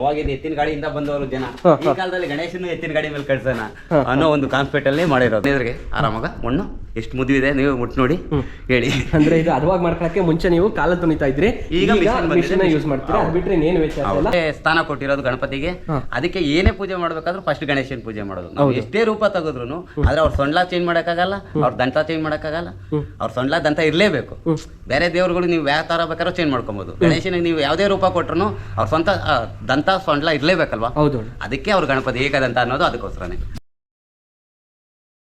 ಅವಾಗಿನ ಎತ್ತಿನ ಗಾಡಿಯಿಂದ ಬಂದವರು ಜನ. ಈ ಕಾಲದಲ್ಲಿ ಗಣೇಶನ ಎತ್ತಿನ ಗಾಡಿ ಮೇಲೆ ಕಳ್ಸೋಣ ಅನ್ನೋ ಒಂದು ಕಾನ್ಸೆಪ್ಟ್ ಅಲ್ಲಿ ಮಾಡಿರೋದು. ಎದುರಿಗೆ ಆರಾಮಾಗ? ಮಣ್ಣು ಎಷ್ಟು ಮುದ್ದಿದೆ ನೀವು ಮುಟ್ ನೋಡಿ ಹೇಳಿ. ಅಂದ್ರೆ ಇದು ಅದುವಾಗಿ ಮಾಡ್ಕೊಳಕ್ಕೆ ಮುಂಚೆ ನೀವು ಕಾಲ ತುಣಿತಾ ಇದ್ರಿ. ಈಗ ಮಿಷನ್ ಯೂಸ್. ಮಾಡ್ತೀರಾ? ಅದ್ ಬಿಟ್ರೆ ಇನ್ನೇನು ವ್ಯತ್ಯಾಸ ಇಲ್ಲ? ಸ್ಥಾನ ಕೊಟ್ಟಿರೋದು ಗಣಪತಿಗೆ. ಅದಕ್ಕೆ ಏನೇ ಪೂಜೆ ಮಾಡ್ಬೇಕಾದ್ರೂ ಫಸ್ಟ್ ಗಣೇಶನ್ ಪೂಜೆ ಮಾಡೋದು. ನಾವು ಎಷ್ಟೇ ರೂಪ ತೆಗೆದ್ರು ಆದ್ರೆ ಅವ್ರ ಸೊಂಡ್ಲ ಚೇಂಜ್ ಮಾಡಕ್ಕಾಗಲ್ಲ ಅವ್ರ ದಂತ ಚೇಂಜ್ ಮಾಡಕ್ಕಾಗಲ್ಲ ಅವ್ರ ಸೊಂಡ್ಲ ದಂತ ಇರಲೇಬೇಕು. ಬೇರೆ ದೇವ್ರುಗಳು ನೀವು ಯಾವ ತರ ಬೇಕಾದ್ರೂ ಚೇಂಜ್ ಮಾಡ್ಕೊಬೋದು. ಗಣೇಶನಿಗೆ ನೀವು ಯಾವುದೇ ರೂಪ ಕೊಟ್ರು ಅವ್ರ ಸ್ವಂತ ದಂತ ಸೊಂಡ್ಲ ಇರ್ಲೇಬೇಕಲ್ವಾ? ಹೌದು. ಅದಕ್ಕೆ ಅವ್ರ ಗಣಪತಿ ಏಕದಂತ ಅನ್ನೋದು ಅದಕ್ಕೋಸ್ಕರನೇ.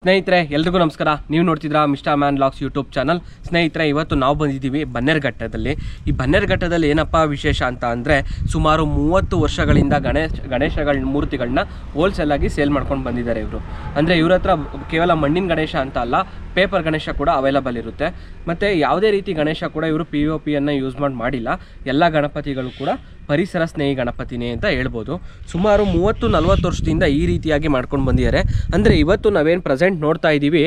ಸ್ನೇಹಿತರೆ, ಎಲ್ರಿಗೂ ನಮಸ್ಕಾರ. ನೀವು ನೋಡ್ತಿದ್ರ mister man locks YouTube channel. ಸ್ನೇಹಿತರೆ, ಇವತ್ತು ನಾವು ಬಂದಿದ್ದೀವಿ ಬನ್ನೇರುಘಟ್ಟದಲ್ಲಿ ಈ ಬನ್ನೇರುಘಟ್ಟದಲ್ಲಿ ಏನಪ್ಪ ವಿಶೇಷ ಅಂತ ಅಂದರೆ ಸುಮಾರು ಮೂವತ್ತು ವರ್ಷಗಳಿಂದ ಗಣೇಶ, ಗಣೇಶಗಳ ಮೂರ್ತಿಗಳನ್ನ ಹೋಲ್ಸೇಲ್ ಆಗಿ ಸೇಲ್ ಮಾಡ್ಕೊಂಡು ಬಂದಿದ್ದಾರೆ ಇವರು. ಅಂದರೆ ಇವ್ರ ಹತ್ರ ಕೇವಲ ಮಣ್ಣಿನ ಗಣೇಶ ಅಂತ ಅಲ್ಲ ಪೇಪರ್ ಗಣೇಶ ಕೂಡ ಅವೈಲಬಲ್ ಇರುತ್ತೆ. ಮತ್ತು ಯಾವುದೇ ರೀತಿ ಗಣೇಶ ಕೂಡ ಇವರು ಪಿ ಒ ಪಿಯನ್ನು ಯೂಸ್ ಮಾಡಿ ಮಾಡಿಲ್ಲ. ಎಲ್ಲ ಗಣಪತಿಗಳು ಕೂಡ ಪರಿಸರ ಸ್ನೇಹಿ ಗಣಪತಿನೇ ಅಂತ ಹೇಳ್ಬೋದು. ಸುಮಾರು ಮೂವತ್ತು ನಲವತ್ತು ವರ್ಷದಿಂದ ಈ ರೀತಿಯಾಗಿ ಮಾಡ್ಕೊಂಡು ಬಂದಿದ್ದಾರೆ. ಅಂದರೆ ಇವತ್ತು ನಾವೇನು ಪ್ರೆಸೆಂಟ್ ನೋಡ್ತಾ ಇದ್ದೀವಿ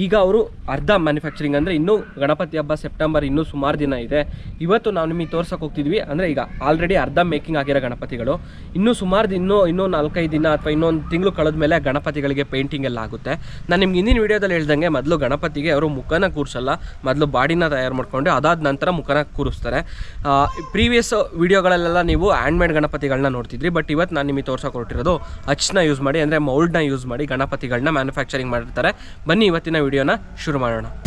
ಈಗ ಅವರು ಅರ್ಧ ಮ್ಯಾನುಫ್ಯಾಕ್ಚರಿಂಗ್ ಅಂದರೆ ಇನ್ನೂ ಗಣಪತಿ ಹಬ್ಬ ಸೆಪ್ಟೆಂಬರ್ ಇನ್ನೂ ಸುಮಾರು ದಿನ ಇದೆ. ಇವತ್ತು ನಾವು ನಿಮಗೆ ತೋರ್ಸಕ್ಕೆ ಹೋಗ್ತಿದ್ವಿ. ಅಂದರೆ ಈಗ ಆಲ್ರೆಡಿ ಅರ್ಧ ಮೇಕಿಂಗ್ ಆಗಿರೋ ಗಣಪತಿಗಳು. ಇನ್ನೂ ಸುಮಾರು ಇನ್ನೂ ಇನ್ನೂ ನಾಲ್ಕೈದು ದಿನ ಅಥವಾ ಇನ್ನೊಂದು ತಿಂಗಳು ಕಳೆದ ಮೇಲೆ ಗಣಪತಿಗಳಿಗೆ ಪೇಂಟಿಂಗ್ ಎಲ್ಲ ಆಗುತ್ತೆ. ನಾನು ನಿಮ್ಗೆ ಹಿಂದಿನ ವೀಡಿಯೋದಲ್ಲಿ ಹೇಳ್ದಂಗೆ ಮೊದಲು ಗಣಪತಿಗೆ ಅವರು ಮುಖನ ಕೂರಿಸಲ್ಲ. ಮೊದಲು ಬಾಡಿನ ತಯಾರು ಮಾಡಿಕೊಂಡು ಅದಾದ ನಂತರ ಮುಖನ ಕೂರಿಸ್ತಾರೆ. ಪ್ರೀವಿಯಸ್ ವೀಡಿಯೋಗಳಲ್ಲೆಲ್ಲ ನೀವು ಹ್ಯಾಂಡ್ಮೇಡ್ ಗಣಪತಿಗಳನ್ನ ನೋಡ್ತಿದ್ರಿ. ಬಟ್ ಇವತ್ತು ನಾನು ನಿಮಗೆ ತೋರ್ಸಕ್ಕೆ ಹೊರಟಿರೋದು ಅಚ್ನ ಯೂಸ್ ಮಾಡಿ, ಅಂದರೆ ಮೌಲ್ಡ್ನ ಯೂಸ್ ಮಾಡಿ ಗಣಪತಿಗಳನ್ನ ಮ್ಯಾನುಫ್ಯಾಕ್ಚರಿಂಗ್ ಮಾಡಿರ್ತಾರೆ ಬನ್ನಿ ಇವತ್ತಿನ ವಿಡಿಯೋನ ಶುರು ಮಾಡೋಣ.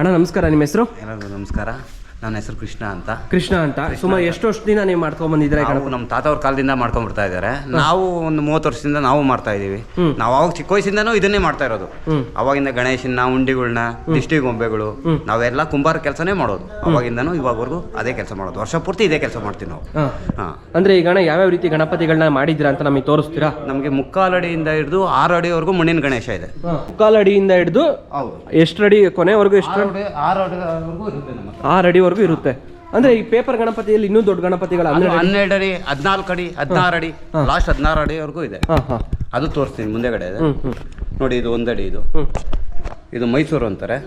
ಅಣ್ಣ ನಮಸ್ಕಾರ ನಿಮ್ಮ ಹೆಸರು? ಎಲ್ಲರಿಗೂ ನಮಸ್ಕಾರ. ನನ್ನ ಹೆಸರು ಕೃಷ್ಣ ಅಂತ. ಕೃಷ್ಣ ಅಂತ? ಸುಮಾರು ಎಷ್ಟು ವರ್ಷದಿಂದ ನೀವು ಮಾಡ್ಕೊಂಡ್ ಬಂದಿದ್ರೆ ನಾವು ನಮ್ಮ ತಾತ ಅವ್ರ ಕಾಲದಿಂದ ಮಾಡ್ಕೊಂಡ್ ಬರ್ತಾ ಇದ್ದಾರೆ ನಾವು ಒಂದು ಮೂವತ್ತು ವರ್ಷದಿಂದ ನಾವು ಮಾಡ್ತಾ ಇದೀವಿ ನಾವು ಅವಾಗ ಚಿಕ್ಕ ವಯಸ್ಸಿಂದನೂ ಇದನ್ನೇ ಮಾಡ್ತಾ ಇರೋದು. ಅವಾಗಿಂದ ಗಣೇಶನ ಉಂಡಿಗಳನ್ನ ದಿಷ್ಟಿ ಗೊಂಬೆಗಳು ನಾವೆಲ್ಲ ಕುಂಬಾರ ಕೆಲಸನೇ ಮಾಡೋದು. ಅವಾಗಿಂದನೂ ಇವಾಗವರೆಗೂ ಅದೇ ಕೆಲಸ ಮಾಡೋದು. ವರ್ಷ ಪೂರ್ತಿ ಇದೇ ಕೆಲಸ ಮಾಡ್ತೀವಿ ನಾವು. ಅಂದ್ರೆ ಈಗ ಯಾವ ಯಾವ್ಯಾವ ರೀತಿ ಗಣಪತಿಗಳನ್ನ ಮಾಡಿದ್ರ ಅಂತ ನಮಗೆ ತೋರಿಸ್ತೀರಾ? ನಮಗೆ ಮುಕ್ಕಾಲು ಅಡಿಯಿಂದ ಹಿಡಿದು ಆರು ಅಡಿವರೆಗೂ ಮಣ್ಣಿನ ಗಣೇಶ ಇದೆ. ಮುಕ್ಕಾಲು ಅಡಿಯಿಂದ ಹಿಡಿದು ಎಷ್ಟು ಅಡಿ ಕೊನೆವರೆಗೂ ಎಷ್ಟು ಆರು ಅಡಿವರೆಗೂ ಅಡಿವರೆಗೂ ಇರುತ್ತೆ. ಅಂದ್ರೆ ಈ ಪೇಪರ್ ಗಣಪತಿಯಲ್ಲಿ ಇನ್ನೂ ದೊಡ್ಡ ಗಣಪತಿಗಳ ಹನ್ನೆರಡು ಅಡಿ. ಹದಿನಾಲ್ಕು ಅಡಿ ಹದಿನಾರು ಅಡಿ ಲಾಸ್ಟ್ ಹದಿನಾರು ಅಡಿವರೆಗೂ ಇದೆ. ಅದು ತೋರಿಸ್ತೀನಿ ಮುಂದೆಗಡೆ ಇದೆ. ನೋಡಿ ಇದು ಒಂದಡಿ ಇದು. ಇದು ಮೈಸೂರು ಅಂತಾರೆ.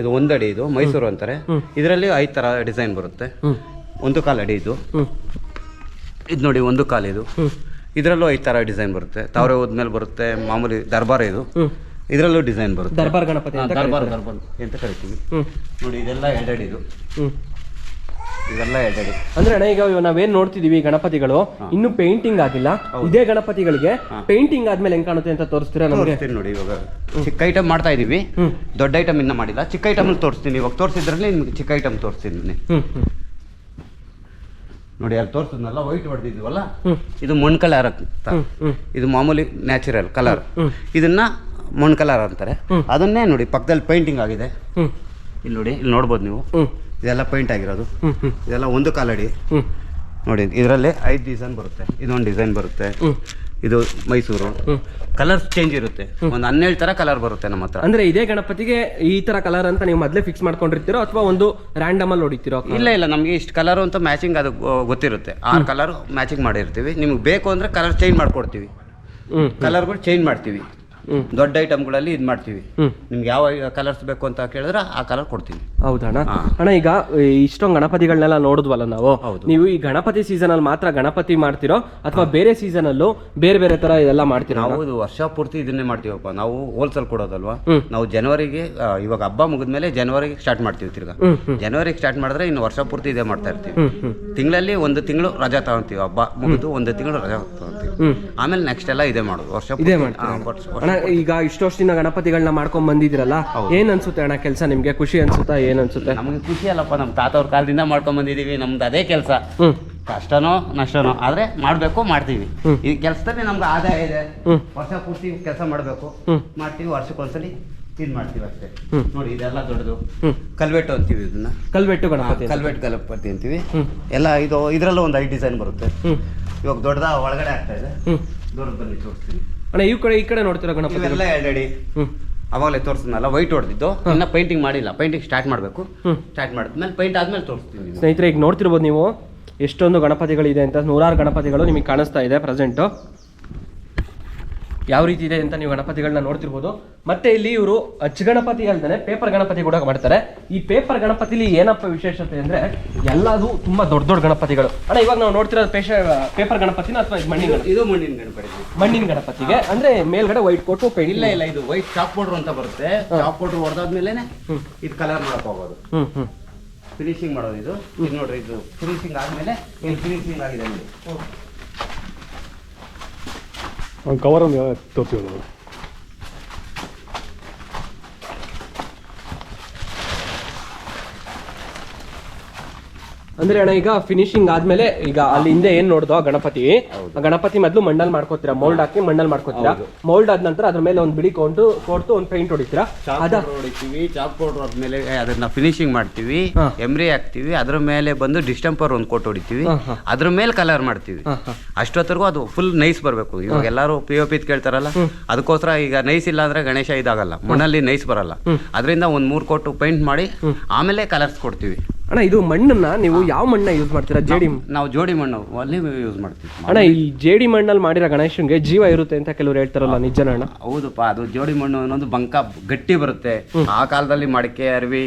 ಇದು ಒಂದಡಿ ಇದು ಮೈಸೂರು ಅಂತಾರೆ. ಇದರಲ್ಲಿ ಐದು ತರ ಡಿಸೈನ್ ಬರುತ್ತೆ. ಒಂದು ಕಾಲು ಅಡಿ ಇದು. ಇದು ನೋಡಿ ಒಂದು ಕಾಲು ಇದು. ಇದರಲ್ಲೂ ಐದು ತರ ಡಿಸೈನ್ ಬರುತ್ತೆ. ತಾವರೆ ಹೋದ್ಮೇಲೆ ಬರುತ್ತೆ ಮಾಮೂಲಿ ದರ್ಬಾರ್ ಇದು. ಇದರಲ್ಲೂ ಡಿಸೈನ್ ಬರುತ್ತೆ. ದರ್ಬಾರ್ ಗಣಪತಿ ಹಾ, ಅಂತ ದರ್ಬಾರ್ ಗಣಪತಿ ಅಂತ ಕರಿತೀವಿ? ಹ್ಮ್. ನೋಡಿ ಇದೆಲ್ಲ ಎರಡೆಡ್ ಇದು ಹ್ಮ್. ಇದೆಲ್ಲ ಎರಡೆಡ್ ಅಂದ್ರೆ ಅಣ್ಣ ಈಗ ಇವ್ ನಾವೇನ್ ನೋಡ್ತಿದೀವಿ ಈ ಗಣಪತಿಗಳು ಇನ್ನು ಪೇಂಟಿಂಗ್ ಆಗಿಲ್ಲ. ಇದೇ ಗಣಪತಿಗಳಿಗೆ ಪೇಂಟಿಂಗ್ ಆದ್ಮೇಲೆ ಹೆಂಗ್ ಕಾಣುತ್ತೆ ಅಂತ ತೋರಿಸ್ತೀರಾ ನಮಗೆ? ತೋರಿಸ್ತೀನಿ ನೋಡಿ ಇವಾಗ. ಚಿಕ್ಕ ಐಟಮ್ ಮಾಡ್ತಾ ಇದೀವಿ. ಹ್ಮ್. ದೊಡ್ಡ ಐಟಮ್ ಇನ್ನ ಮಾಡಿಲ್ಲ. ಚಿಕ್ಕ ಐಟಮ್ ತೋರಿಸ್ತೀನಿ ಇವಾಗ. ತೋರಿಸಿದ್ರಲ್ಲಿ ನಿಮ್ಗೆ ಚಿಕ್ಕ ಐಟಮ್ ತೋರಿಸ್ತೀನಿ ಹ್ಮ್ ಹ್ಮ್. ನೋಡಿ ಅಲ್ಲಿ ತೋರಿಸಿದ್ನಲ್ಲ ವೈಟ್ ಹೊಡೆದಿದ್ವಲ್ಲ? ಹ್ಮ್. ಇದು ಮಣ್ಣು ಕಲರ್ ಅಂತ. ಹ್ಮ್ ಹ್ಮ್. ಇದು ಮಾಮೂಲಿ ನ್ಯಾಚುರಲ್ ಕಲರ್ ಇದನ್ನ ಮಣ್ ಕಲರ್ ಅಂತಾರೆ ಅದನ್ನೇ ನೋಡಿ ಪಕ್ಕದಲ್ಲಿ ಪೇಂಟಿಂಗ್ ಆಗಿದೆ. ಇಲ್ಲಿ ನೋಡಿ ಇಲ್ಲಿ ನೋಡ್ಬೋದು ನೀವು. ಇದೆಲ್ಲ ಪೇಂಟ್ ಆಗಿರೋದು. ಇದೆಲ್ಲ ಒಂದು ಕಾಲಡಿ. ನೋಡಿ ಇದರಲ್ಲಿ ಐದು ಡಿಸೈನ್ ಬರುತ್ತೆ. ಇದೊಂದು ಡಿಸೈನ್ ಬರುತ್ತೆ. ಇದು ಮೈಸೂರು. ಕಲರ್ಸ್ ಚೇಂಜ್ ಇರುತ್ತೆ. ಒಂದು ಹನ್ನೆರಡು ತರ ಕಲರ್ ಬರುತ್ತೆ ನಮ್ಮ ಹತ್ರ. ಅಂದ್ರೆ ಇದೇ ಗಣಪತಿಗೆ ಈ ತರ ಕಲರ್ ಅಂತ ನೀವು ಮೊದಲೇ ಫಿಕ್ಸ್ ಮಾಡ್ಕೊಂಡಿರ್ತೀರೋ ಅಥವಾ ಒಂದು ರ್ಯಾಂಡಮ್ ಅಲ್ಲಿ ಹೊಡಿತೀರೋ? ಇಲ್ಲ ಇಲ್ಲ. ನಮಗೆ ಇಷ್ಟು ಕಲರ್ ಅಂತ ಮ್ಯಾಚಿಂಗ್ ಅದು ಗೊತ್ತಿರುತ್ತೆ. ಆರು ಕಲರ್ ಮ್ಯಾಚಿಂಗ್ ಮಾಡಿರ್ತೀವಿ. ನಿಮ್ಗೆ ಬೇಕು ಅಂದ್ರೆ ಕಲರ್ ಚೇಂಜ್ ಮಾಡ್ಕೊಡ್ತೀವಿ. ಕಲರ್ಗಳು ಚೇಂಜ್ ಮಾಡ್ತೀವಿ. ದೊಡ್ಡ ಐಟಮ್ಗಳಲ್ಲಿ ಇದು ಮಾಡ್ತೀವಿ. ನಿಮ್ಗೆ ಯಾವ ಕಲರ್ಸ್ ಬೇಕು ಅಂತ ಕೇಳಿದ್ರೆ ಆ ಕಲರ್ ಕೊಡ್ತೀನಿ. ಹೌದಣ್ಣ ಅಣ್ಣ? ಈಗ ಇಷ್ಟೊಂದು ಗಣಪತಿಗಳನ್ನೆಲ್ಲ ನೋಡಿದ್ವಲ್ಲ ನಾವು? ಹೌದು. ನೀವು ಈ ಗಣಪತಿ ಸೀಸನ್ ಅಲ್ಲಿ ಮಾತ್ರ ಗಣಪತಿ ಮಾಡ್ತಿರೋ ಅಥವಾ ಬೇರೆ ಸೀಸನ್ ಅಲ್ಲೂ ಬೇರೆ ಬೇರೆ ತರ ಇದೆಲ್ಲ ಮಾಡ್ತೀರಾ ನಾವು ಇದು ವರ್ಷ ಪೂರ್ತಿ ಇದನ್ನೇ ಮಾಡ್ತೀವಪ್ಪ. ನಾವು ಹೋಲ್ಸೇಲ್ ಕೊಡೋದಲ್ವಾ. ನಾವು ಜನವರಿಗೆ ಇವಾಗ ಹಬ್ಬ ಮುಗಿದ್ಮೇಲೆ ಜನವರಿಗೆ ಸ್ಟಾರ್ಟ್ ಮಾಡ್ತೀವಿ ತಿರ್ಗಾ. ಜನವರಿಗೆ ಸ್ಟಾರ್ಟ್ ಮಾಡಿದ್ರೆ ಇನ್ನು ವರ್ಷ ಪೂರ್ತಿ ಇದೇ ಮಾಡ್ತಾ ಇರ್ತೀವಿ. ತಿಂಗಳಲ್ಲಿ ಒಂದು ತಿಂಗಳು ರಜಾ ತಗೊಂತೀವಿ ಹಬ್ಬ ಮುಗಿದು ಒಂದು ತಿಂಗಳು ರಜಾ ತಗೊಂತೀವಿ. ಆಮೇಲೆ ನೆಕ್ಸ್ಟ್ ಎಲ್ಲ ಇದೇ ಮಾಡೋದು. ವರ್ಷ ಇದೇ ಪೂರ್ತಿ- ಈಗ ಇಷ್ಟು ದಿನ ಗಣಪತಿಗಳನ್ನ ಮಾಡ್ಕೊಂಡ್ ಬಂದಿದ್ದೀರಲ್ಲ ಏನ್ ಅನ್ಸುತ್ತೆ ಅಣ್ಣ ಕೆಲಸ ನಿಮ್ಗೆ? ಖುಷಿ ಅನ್ಸುತ್ತಾ ಏನ್ ಅನ್ಸುತ್ತೆ? ನಮ್ಗೆ ಖುಷಿ ಅಲ್ಲಪ್ಪ ನಮ್ ತಾತವ್ರ ಕಾಲದಿಂದ ಮಾಡ್ಕೊಂಡ್ ಬಂದಿದೀವಿ ನಮ್ದು ಅದೇ ಕೆಲಸ. ಕಷ್ಟನೋ ನಷ್ಟನೋ ಆದ್ರೆ ಮಾಡ್ಬೇಕು ಮಾಡ್ತೀವಿ. ಈ ಕೆಲಸದಲ್ಲಿ ನಮ್ಗೆ ಆದಾಯ ಇದೆ. ವರ್ಷ ಪೂರ್ತಿ ಕೆಲಸ ಮಾಡ್ಬೇಕು. ಮಾಡ್ತೀವಿ ವರ್ಷಕ್ಕೊಂದ್ಸಲಿ ಕ್ಲೀನ್ ಮಾಡ್ತೀವಿ ಅಷ್ಟೇ. ನೋಡಿ ಇದೆಲ್ಲ ದೊಡ್ಡದು. ಕಲ್ವೆಟ್ಟು ಅಂತೀವಿ ಇದನ್ನ. ಕಲ್ವೆಟ್ಟು ಗಣಪತಿ ಕಲ್ವೆಟ್ಟು ಕಲ್ವೆಟ್ ಗಣಪತಿ ಅಂತೀವಿ. ಎಲ್ಲ ಇದು ಇದರಲ್ಲೂ ಒಂದು ಐ ಡಿಸೈನ್ ಬರುತ್ತೆ. ಇವಾಗ ದೊಡ್ಡದ ಒಳಗಡೆ ಆಗ್ತಾ ಇದೆ. ದೊಡ್ಡದಲ್ಲಿ ದೊಡ್ಡದು ಬನ್ನಿ ತೋರಿಸ್ತೀನಿ. ಅಣ್ಣ ಈ ಕಡೆ ಈ ಕಡೆ ನೋಡ್ತೀರಾ ಗಣಪತಿ ಇವೆಲ್ಲ ಎರಡಡಿ. ಹ್ಮ್. ಅವಾಗಲೇ ತೋರಿಸಿದ್ನಲ್ಲ ವೈಟ್ ಹೊಡೆದಿದ್ದು. ಇನ್ನ ಪೇಂಟಿಂಗ್ ಮಾಡಿಲ್ಲ. ಪೇಂಟಿಂಗ್ ಸ್ಟಾರ್ಟ್ ಮಾಡಬೇಕು. ಸ್ಟಾರ್ಟ್ ಸ್ಟಾರ್ಟ್ ಮಾಡಿದ್ಮೇಲೆ ಪೇಂಟ್ ಆದ್ಮೇಲೆ ತೋರಿಸ್ತೀನಿ ಸ್ನೇಹಿತರೆ ಈಗ ನೋಡ್ತಿರ್ಬೋದು ನೀವು ಎಷ್ಟೊಂದು ಗಣಪತಿಗಳಿದೆ ಅಂತ ನೂರಾರು ಗಣಪತಿಗಳು ನಿಮಗೆ ಕಾಣಿಸ್ತಾ ಇದೆ ಪ್ರೆಸೆಂಟು ಯಾವ ರೀತಿ ಇದೆ ಅಂತ ನೀವು ಗಣಪತಿಗಳನ್ನ ನೋಡ್ತಿರ್ಬೋದು. ಮತ್ತೆ ಇಲ್ಲಿ ಇವರು ಅಚ್ಚ ಗಣಪತಿ ಅಲ್ದೇ ಪೇಪರ್ ಗಣಪತಿ ಕೂಡ ಮಾಡ್ತಾರೆ. ಈ ಪೇಪರ್ ಗಣಪತಿಲಿ ಏನಪ್ಪ ವಿಶೇಷತೆ ಅಂದ್ರೆ ಎಲ್ಲದು ತುಂಬಾ ದೊಡ್ಡ ದೊಡ್ಡ ಗಣಪತಿಗಳು. ಅಣ್ಣ ಇವಾಗ ನಾವು ನೋಡ್ತಿರೋ ಪೇಶ ಪೇಪರ್ ಗಣಪತಿನ ಅಥವಾ ಮಣ್ಣಿನ ಇದು ಮಣ್ಣಿನ ಗಣಪತಿ. ಮಣ್ಣಿನ ಗಣಪತಿಗೆ. ಅಂದ್ರೆ ಮೇಲ್ಗಡೆ ವೈಟ್ ಕೊಟ್ಟು ಪೇಂಟ್. ಇಲ್ಲ ಇಲ್ಲ ಇದು ವೈಟ್ ಚಾಪ್ ಪೌಡರ್ ಅಂತ ಬರುತ್ತೆ. ಚಾಪ್ ಪೌಡರ್ ಹೊಡೆದಾದ್ಮೇಲೆ ಇದು ಕಲರ್ ಮಾಡಕ್ ಹೋಗೋದು. ಹ್ಮ್ ಹ್ಮ್. ಫಿನಿಶಿಂಗ್ ಮಾಡೋದು ಇದು. ಇದು ನೋಡ್ರಿ ಇದು ಫಿನಿಶಿಂಗ್ ಆದ್ಮೇಲೆ ಇಲ್ಲಿ ಫಿನಿಶಿಂಗ್ ಆಗಿದೆ ನೋಡಿ ಅವ್ನು ಕವರ್ ಒಂದು ತೋರ್ತೀವಿ ನಾವು ಅಂದ್ರೆ ಅಣ್ಣ ಈಗ ಫಿನಿಶಿಂಗ್ ಆದ್ಮೇಲೆ ಈಗ ಅಲ್ಲಿ ಹಿಂದೆ ಏನ್ ನೋಡ್ದೋ ಆ ಗಣಪತಿ. ಆ ಗಣಪತಿ ಮೊದಲು ಮಂಡಲ್ ಮಾಡ್ಕೋತೀರಾ? ಮೌಲ್ಡ್ ಹಾಕಿ ಮಂಡಲ್ ಮಾಡ್ಕೋತೀರಾ? ಮೌಲ್ಡ್ ಆದ ನಂತರ ಅದ್ರ ಮೇಲೆ ಒಂದು ಬಿಳಿ ಕೊಂಡು ಕೊಟ್ಟು ಒಂದು ಪೇಂಟ್ ಹೊಡಿತೀರಾ? ಅದ ಹೊಡಿತೀವಿ. ಚಾಕ್ ಪೌಡರ್ ಆದ್ಮೇಲೆ ಅದನ್ನ ಫಿನಿಶಿಂಗ್ ಮಾಡ್ತೀವಿ. ಎಮ್ರಿ ಹಾಕ್ತಿವಿ. ಅದ್ರ ಮೇಲೆ ಬಂದು ಡಿಸ್ಟೆಂಪರ್ ಒಂದು ಕೊಟ್ಟು ಹೊಡಿತೀವಿ. ಅದ್ರ ಮೇಲೆ ಕಲರ್ ಮಾಡ್ತೀವಿ. ಅಷ್ಟೊತ್ತರ್ಗು ಅದು ಫುಲ್ ನೈಸ್ ಬರಬೇಕು. ಇವಾಗ ಎಲ್ಲರೂ ಪಿ ಒ ಪಿ ಕೇಳ್ತಾರಲ್ಲ ಅದಕ್ಕೋಸ್ಕರ ಈಗ ನೈಸ್ ಇಲ್ಲ ಅಂದ್ರೆ ಗಣೇಶ ಇದಾಗಲ್ಲ. ಮಣ್ಣಲ್ಲಿ ನೈಸ್ ಬರಲ್ಲ. ಅದರಿಂದ ಒಂದು ಮೂರು ಕೊಟ್ಟು ಪೇಂಟ್ ಮಾಡಿ ಆಮೇಲೆ ಕಲರ್ಸ್ ಕೊಡ್ತೀವಿ. ಅಣ್ಣ ಇದು ಮಣ್ಣನ್ನ ನೀವು ಯಾವ ಮಣ್ಣ ಯೂಸ್ ಮಾಡ್ತೀರಾ? ಜೇಡಿ ನಾವು ಜೋಡಿ ಮಣ್ಣು ಅಲ್ಲಿ ಯೂಸ್ ಮಾಡ್ತೀವಿ. ಅಣ್ಣ ಈ ಜೇಡಿ ಮಣ್ಣಲ್ಲಿ ಮಾಡಿರೋ ಗಣೇಶನ್ಗೆ ಜೀವ ಇರುತ್ತೆ ಅಂತ ಕೆಲವರು ಹೇಳ್ತಾರಲ್ಲ ನಿಜನ ಅಣ್ಣ? ಹೌದಪ್ಪ ಅದು ಜೋಡಿ ಮಣ್ಣು ಅನ್ನೋದು ಬಂಕ ಗಟ್ಟಿ ಬರುತ್ತೆ. ಆ ಕಾಲದಲ್ಲಿ ಮಡಿಕೆ ಅರಿವಿ.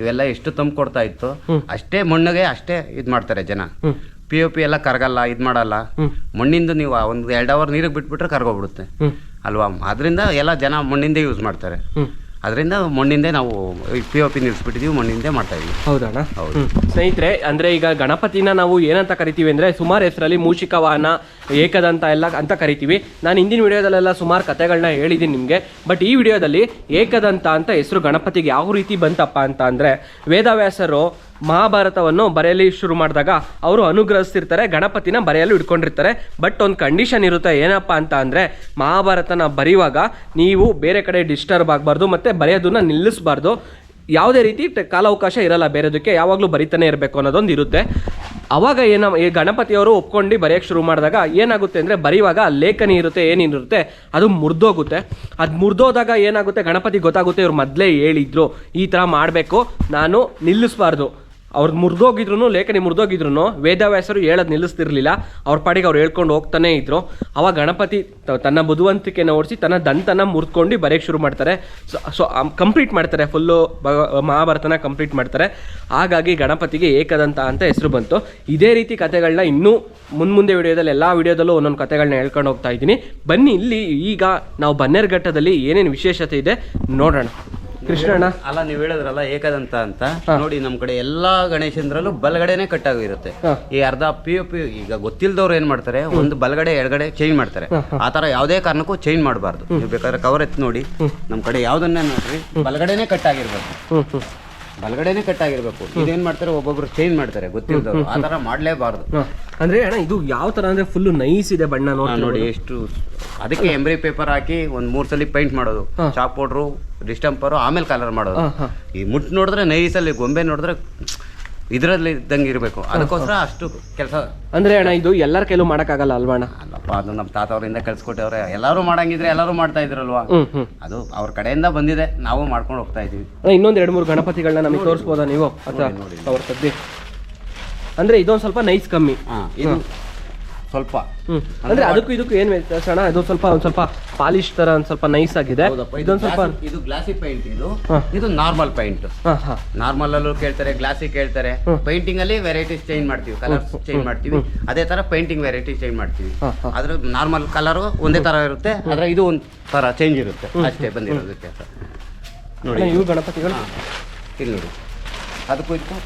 ಇವೆಲ್ಲ ಎಷ್ಟು ತಂಪು ಕೊಡ್ತಾ ಇತ್ತು ಅಷ್ಟೇ ಮಣ್ಣಿಗೆ ಅಷ್ಟೇ ಇದ್ ಮಾಡ್ತಾರೆ ಜನ. ಪಿ ಒ ಪಿ ಎಲ್ಲ ಕರಗಲ್ಲ ಇದ್ ಮಾಡಲ್ಲ. ಮಣ್ಣಿಂದ ನೀವು ಒಂದು ಎರಡು ಅವರ್ ನೀರಿಗೆ ಬಿಟ್ಬಿಟ್ರೆ ಕರ್ಗೋಗ್ಬಿಡುತ್ತೆ. ಅಲ್ವಾ? ಅದರಿಂದ ಎಲ್ಲ ಜನ ಮಣ್ಣಿಂದ ಯೂಸ್ ಮಾಡ್ತಾರೆ. ಅದರಿಂದ ಮಣ್ಣಿಂದೇ ನಾವು ಪಿ ಒ ಪಿ ನಿಲ್ಲಿಸ್ಬಿಟ್ಟಿದೀವಿ ಮಣ್ಣಿಂದೇ ಮಾಡ್ತಾ ಇದೀವಿ. ಹೌದಣ್ಣ? ಹೌದು. ಸ್ನೇಹಿತರೆ ಅಂದ್ರೆ ಈಗ ಗಣಪತಿನ ನಾವು ಏನಂತ ಕರಿತೀವಿ ಅಂದ್ರೆ ಸುಮಾರು ಹೆಸರಲ್ಲಿ ಮೂಷಿಕ ವಾಹನ ಏಕದಂತ ಎಲ್ಲ ಅಂತ ಕರಿತೀವಿ. ನಾನು ಹಿಂದಿನ ವಿಡಿಯೋದಲ್ಲೆಲ್ಲ ಸುಮಾರು ಕಥೆಗಳನ್ನ ಹೇಳಿದ್ದೀನಿ ನಿಮಗೆ. ಬಟ್ ಈ ವಿಡಿಯೋದಲ್ಲಿ ಏಕದಂತ ಅಂತ ಹೆಸರು ಗಣಪತಿಗೆ ಯಾವ ರೀತಿ ಬಂತಪ್ಪ ಅಂತ ಅಂದರೆ ವೇದವ್ಯಾಸರು ಮಹಾಭಾರತವನ್ನು ಬರೆಯಲಿ ಶುರು ಮಾಡಿದಾಗ ಅವರು ಅನುಗ್ರಹಿಸ್ತಿರ್ತಾರೆ, ಗಣಪತಿನ ಬರೆಯಲು ಇಟ್ಕೊಂಡಿರ್ತಾರೆ. ಬಟ್ ಒಂದು ಕಂಡೀಷನ್ ಇರುತ್ತೆ, ಏನಪ್ಪ ಅಂತ ಅಂದರೆ ಮಹಾಭಾರತನ ಬರೆಯುವಾಗ ನೀವು ಬೇರೆ ಕಡೆ ಡಿಸ್ಟರ್ಬ್ ಆಗಬಾರ್ದು ಮತ್ತು ಬರೆಯೋದನ್ನ ನಿಲ್ಲಿಸಬಾರ್ದು. ಯಾವುದೇ ರೀತಿ ಕಾಲಾವಕಾಶ ಇರಲ್ಲ, ಬೇರೆದಕ್ಕೆ ಯಾವಾಗಲೂ ಬರಿತಾನೆ ಇರಬೇಕು ಅನ್ನೋದೊಂದು ಇರುತ್ತೆ. ಅವಾಗ ಏನ, ಈ ಗಣಪತಿಯವರು ಒಪ್ಕೊಂಡು ಬರೆಯೋಕ್ಕೆ ಶುರು ಮಾಡಿದಾಗ ಏನಾಗುತ್ತೆ ಅಂದರೆ ಬರೆಯುವಾಗ ಲೇಖನಿ ಇರುತ್ತೆ ಏನಿರುತ್ತೆ ಅದು ಮುರಿದೋಗುತ್ತೆ. ಅದು ಮುರಿದೋದಾಗ ಏನಾಗುತ್ತೆ, ಗಣಪತಿ ಗೊತ್ತಾಗುತ್ತೆ, ಇವ್ರು ಮೊದಲೇ ಹೇಳಿದ್ರು, ಈ ಥರ ಮಾಡಬೇಕು, ನಾನು ನಿಲ್ಲಿಸಬಾರ್ದು. ಅವ್ರು ಮುರಿದೋಗಿದ್ರು ಲೇಖನಿ ಮುರಿದೋಗಿದ್ರು ವೇದವ್ಯಾಸರು ಹೇಳೋದು ನಿಲ್ಲಿಸ್ತಿರ್ಲಿಲ್ಲ. ಅವ್ರ ಪಾಡಿಗೆ ಅವ್ರು ಹೇಳ್ಕೊಂಡು ಹೋಗ್ತಾನೆ ಇದ್ರು. ಅವಾಗ ಗಣಪತಿ ತನ್ನ ಬುದ್ಧಿವಂತಿಕೆನ ಓಡಿಸಿ ತನ್ನ ದಂತನ ಮುರಿದ್ಕೊಂಡು ಬರೆಯೋಕ್ಕೆ ಶುರು ಮಾಡ್ತಾರೆ. ಸೊ ಕಂಪ್ಲೀಟ್ ಮಾಡ್ತಾರೆ. ಫುಲ್ಲು ಮಹಾಭಾರತನ ಕಂಪ್ಲೀಟ್ ಮಾಡ್ತಾರೆ. ಹಾಗಾಗಿ ಗಣಪತಿಗೆ ಏಕದಂತ ಅಂತ ಹೆಸರು ಬಂತು. ಇದೇ ರೀತಿ ಕಥೆಗಳನ್ನ ಇನ್ನೂ ಮುಂದೆ ವಿಡಿಯೋದಲ್ಲಿ ಎಲ್ಲ ವಿಡಿಯೋದಲ್ಲೂ ಒಂದೊಂದು ಕಥೆಗಳನ್ನ ಹೇಳ್ಕೊಂಡು ಹೋಗ್ತಾ ಇದ್ದೀನಿ. ಬನ್ನಿ ಇಲ್ಲಿ ಈಗ ನಾವು ಬನ್ನೇರ್ಘಟ್ಟದಲ್ಲಿ ಏನೇನು ವಿಶೇಷತೆ ಇದೆ ನೋಡೋಣ. ಕೃಷ್ಣಣ್ಣ. ಅಲ್ಲ ನೀವು ಹೇಳಿದ್ರಲ್ಲ ಏಕದಂತ ಅಂತ. ನೋಡಿ ನಮ್ ಕಡೆ ಎಲ್ಲಾ ಗಣೇಶಂದ್ರಲ್ಲೂ ಬಲಗಡೆನೆ ಕಟ್ ಆಗಿರುತ್ತೆ ಈ ಅರ್ಧ ಪಿ ಯು ಪಿ ಈಗ ಗೊತ್ತಿಲ್ದವ್ರು ಏನ್ ಮಾಡ್ತಾರೆ ಒಂದು ಬಲಗಡೆ ಎಡಗಡೆ ಚೇಂಜ್ ಮಾಡ್ತಾರೆ. ಆ ತರ ಯಾವುದೇ ಕಾರಣಕ್ಕೂ ಚೇಂಜ್ ಮಾಡಬಾರ್ದು. ನೀವು ಬೇಕಾದ್ರೆ ಕವರ್ ಎತ್ತಿ ನೋಡಿ. ನಮ್ ಕಡೆ ಯಾವ್ದನ್ನ ನೋಡ್ರಿ ಬಲಗಡೆನೆ ಕಟ್ಟಾಗಿರ್ಬೇಕು ಹ್ಞೂ ಹ್ಞೂ ಕಟ್ ಆಗಿರ್ಬೇಕು. ಇದೇನ್ ಮಾಡ್ತಾರೆ? ಒಬ್ಬೊಬ್ರು ಚೇಂಜ್ ಮಾಡ್ತಾರೆ ಗೊತ್ತಿರೋದು ಆ ತರ ಮಾಡ್ಲೇಬಾರ್ದು. ಅಂದ್ರೆ ಅಣ್ಣ ಇದು ಯಾವ ತರ ಅಂದ್ರೆ ಫುಲ್ ನೈಸ್ ಇದೆ ಬಣ್ಣ ನೋಡಿ ನೋಡಿ. ಎಷ್ಟು ಅದಕ್ಕೆ ಎಂಬ್ರಿ ಪೇಪರ್ ಹಾಕಿ ಒಂದ್ ಮೂರ್ ಸಲ ಪೇಂಟ್ ಮಾಡೋದು. ಚಾಕ್ ಪೌಡ್ರು ಡಿಸ್ಟಂಪರು ಆಮೇಲೆ ಕಲರ್ ಮಾಡೋದು. ಈ ಮುಟ್ ನೋಡಿದ್ರೆ ನೈಸಲ್ಲಿ ಗೊಂಬೆ ನೋಡಿದ್ರೆ ಇದರಲ್ಲಿ ಇದ್ದಂಗೆ ಇರಬೇಕು. ಅದಕ್ಕೋಸ್ಕರ ಅಷ್ಟು ಕೆಲಸ. ಅಂದ್ರೆ ಅಣ್ಣ ಇದು ಎಲ್ಲರ ಕೈಲೂ ಮಾಡಕ್ಕಾಗಲ್ಲ ಅಲ್ವಾ ಅಣ್ಣ? ಅಲ್ಲಪ್ಪ ಅದು ನಮ್ಮ ತಾತ ಅವರಿಂದ ಕಳ್ಸಿಕೊಟ್ಟವ್ರೆ. ಎಲ್ಲರೂ ಮಾಡಂಗಿದ್ರೆ ಎಲ್ಲರೂ ಮಾಡ್ತಾ ಇದ್ರಲ್ವಾ? ಅದು ಅವ್ರ ಕಡೆಯಿಂದ ಬಂದಿದೆ. ನಾವು ಮಾಡ್ಕೊಂಡು ಹೋಗ್ತಾ ಇದೀವಿ ಇನ್ನೊಂದು ಎರಡು ಮೂರು ಗಣಪತಿಗಳನ್ನ ನಮಗೆ ತೋರಿಸ್ಬೋದಾ ನೀವು? ಅಥವಾ ಅವ್ರ ಸದ್ದಿ ಅಂದ್ರೆ ಇದೊಂದು ಸ್ವಲ್ಪ ನೈಸ್ ಕಮ್ಮಿ. ಇದು ಸ್ವಲ್ಪ. ಅಂದ್ರೆ ಅದಕ್ಕೂ ಇದಕ್ಕೂ ಏನು ವ್ಯತ್ಯಾಸ? ಅಣ್ಣ ಇದು ಸ್ವಲ್ಪ ಒಂದು ಸ್ವಲ್ಪ ಪಾಲಿಶ್ ತರ ಒಂದು ಸ್ವಲ್ಪ ನೈಸ್ ಆಗಿದೆ. ಇದೊಂದು ಸ್ವಲ್ಪ ಇದು ಗ್ಲಾಸಿ ಪೈಂಟ್ ಇದು. ಇದು ನಾರ್ಮಲ್ ಪೈಂಟ್ ನಾರ್ಮಲ್ ಅಲ್ಲೂ ಕೇಳ್ತಾರೆ ಗ್ಲಾಸಿ ಕೇಳ್ತಾರೆ. ಪೇಂಟಿಂಗ್ ಅಲ್ಲಿ ವೆರೈಟೀಸ್ ಚೇಂಜ್ ಮಾಡ್ತೀವಿ ಕಲರ್ಸ್ ಚೇಂಜ್ ಮಾಡ್ತೀವಿ. ಅದೇ ತರ ಪೇಂಟಿಂಗ್ ವೆರೈಟಿ ಚೇಂಜ್ ಮಾಡ್ತೀವಿ. ಅದ್ರ ನಾರ್ಮಲ್ ಕಲರ್ ಒಂದೇ ತರ ಇರುತ್ತೆ ಆದ್ರೆ ಇದು ಒಂದ್ ತರ ಚೇಂಜ್ ಇರುತ್ತೆ. ಅಷ್ಟೇ ಬಂದಿರೋದಕ್ಕೆ. ನೋಡಿ. ಇವು ಗಣಪತಿಗಳು. ಇಲ್ಲಿ ನೋಡಿ. ಅದಕ್ಕೂ ಇದಕ್ಕೂ